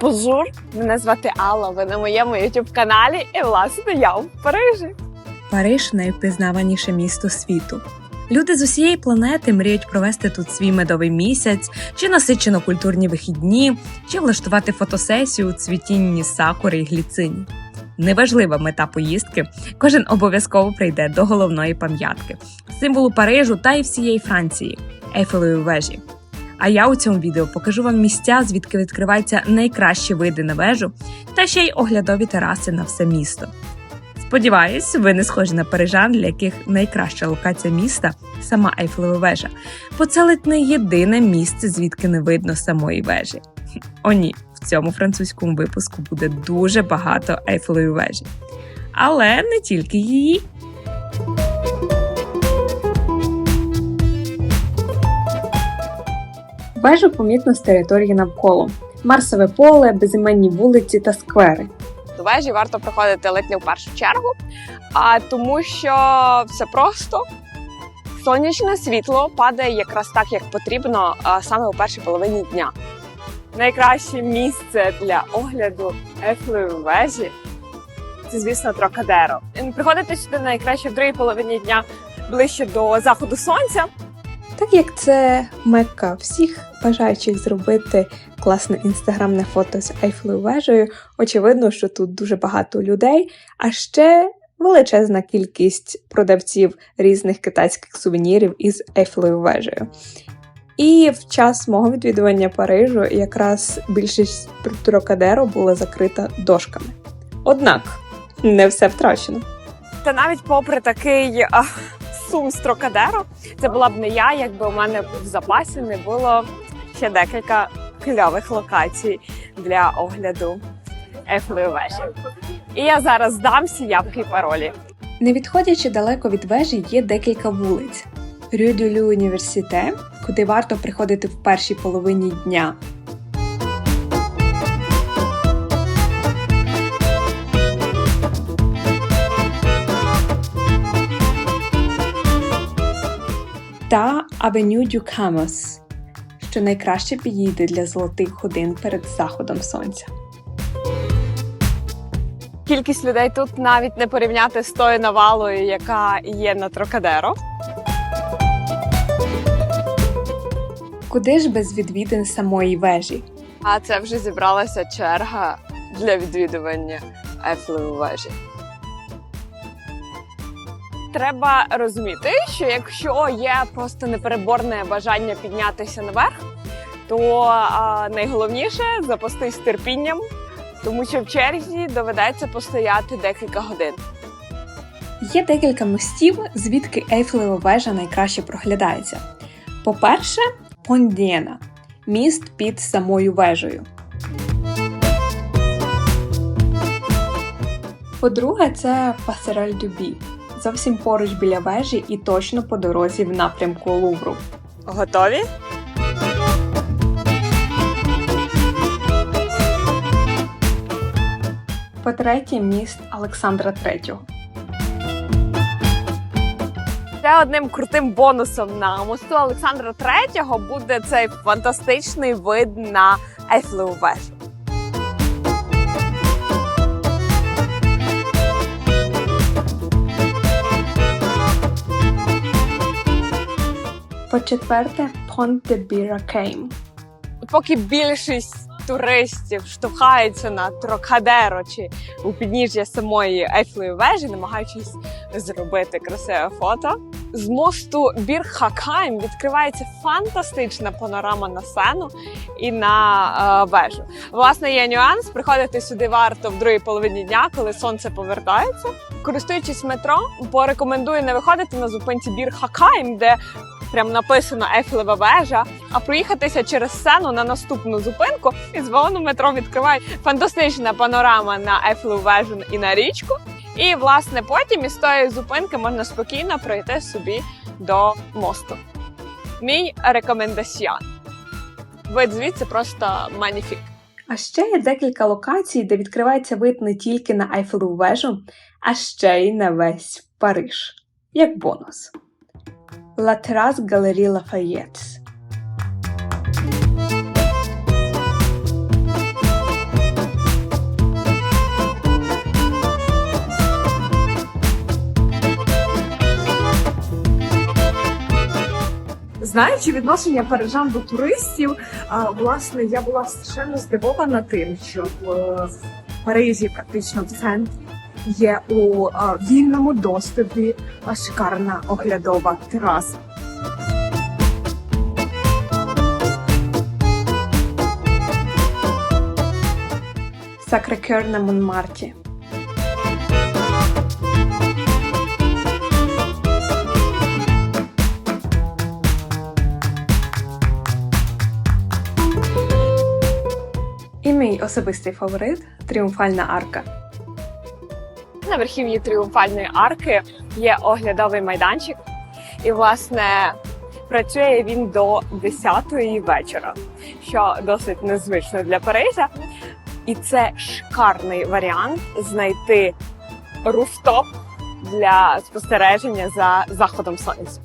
Бонжур! Мене звати Алла. Ви на моєму youtube каналі і власне я в Парижі. Париж найвпізнаваніше місто світу. Люди з усієї планети мріють провести тут свій медовий місяць, чи насичено культурні вихідні, чи влаштувати фотосесію у цвітінні сакури і гліцині. Неважлива мета поїздки, кожен обов'язково прийде до головної пам'ятки, символу Парижу та й всієї Франції Ейфелевої вежі. А я у цьому відео покажу вам місця, звідки відкриваються найкращі види на вежу, та ще й оглядові тераси на все місто. Сподіваюсь, ви не схожі на парижан, для яких найкраща локація міста сама Ейфелева вежа, бо це ледь не єдине місце, звідки не видно самої вежі. О, ні, в цьому французькому випуску буде дуже багато Ейфелевої вежі. Але не тільки її. Вежу помітно з території навколо. Марсове поле, безіменні вулиці та сквери. До вежі варто приходити ледь не в першу чергу, а тому що все просто. Сонячне світло падає якраз так, як потрібно, саме у першій половині дня. Найкраще місце для огляду Ейфелевої вежі це, звісно, Трокадеро. Приходити сюди найкраще в другій половині дня ближче до заходу сонця. Так як це мекка всіх бажаючих зробити класне інстаграмне фото з Ейфелевою вежею, очевидно, що тут дуже багато людей, а ще величезна кількість продавців різних китайських сувенірів із Ейфелевою вежею. І в час мого відвідування Парижу якраз більшість Трокадеро була закрита дошками. Однак не все втрачено. Та навіть попри такий сум з Трокадеро, це була б не я, якби у мене в запасі не було ще декілька кльових локацій для огляду Ейфелевої вежі. І я зараз дам всі явки і паролі. Не відходячи далеко від вежі, є декілька вулиць. De l'Université, куди варто приходити в першій половині дня. Та Avenue du Camus, що найкраще підійде для золотих годин перед заходом сонця. Кількість людей тут навіть не порівняти з тою навалою, яка є на Трокадеро. Куди ж без відвідин самої вежі? А це вже зібралася черга для відвідування Ейфелевої вежі. Треба розуміти, що якщо є просто непереборне бажання піднятися наверх, то а, найголовніше запастись терпінням, тому що в черзі доведеться постояти декілька годин. Є декілька мостів, звідки Ейфелева вежа найкраще проглядається. По-перше, Пондієна – міст під самою вежею. По-друге, це Пасерель Дюбі, зовсім поруч біля вежі і точно по дорозі в напрямку Лувру. Готові? По-третє, міст Олександра III. Ще одним крутим бонусом на мосту Олександра III буде цей фантастичний вид на Ейфелеву вежу. По-четверте, Понт де Біракейм. Поки більшість туристів штовхаються на Трокадеро чи у підніжжя самої Ейфелевої вежі, намагаючись зробити красиве фото. З мосту Бір Хакайм відкривається фантастична панорама на сцену і на е, вежу. Власне, є нюанс. Приходити сюди варто в другій половині дня, коли сонце повертається. Користуючись метро, порекомендую не виходити на зупинці Бір Хакайм, де прям написано Ейфелева вежа, а проїхатися через сцену на наступну зупинку і з вагону метро відкриває фантастична панорама на Ейфелеву вежу і на річку. І власне потім із тої зупинки можна спокійно пройти собі до мосту. Мій рекомендаціон. Вид звідси просто маніфік. А ще є декілька локацій, де відкривається вид не тільки на Айфелеву вежу, а ще й на весь Париж. Як бонус. Латерас Terrasse Galerie Знаючи відношення парижан до туристів, власне, я була страшенно здивована тим, що в е, Парижі, практично в центрі, є у вільному доступі шикарна оглядова тераса. Сакрекер на Монмарті. І мій особистий фаворит тріумфальна арка. На верхівні тріумфальної арки є оглядовий майданчик, і власне працює він до 10-ї вечора, що досить незвично для Парижа. І це шикарний варіант знайти руфтоп для спостереження за заходом сонця.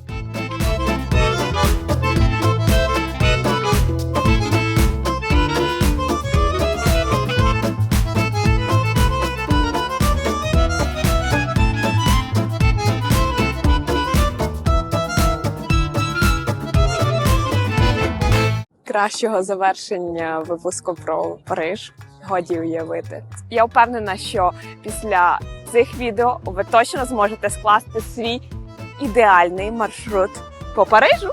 Кращого завершення випуску про Париж годі уявити. Я впевнена, що після цих відео ви точно зможете скласти свій ідеальний маршрут по Парижу.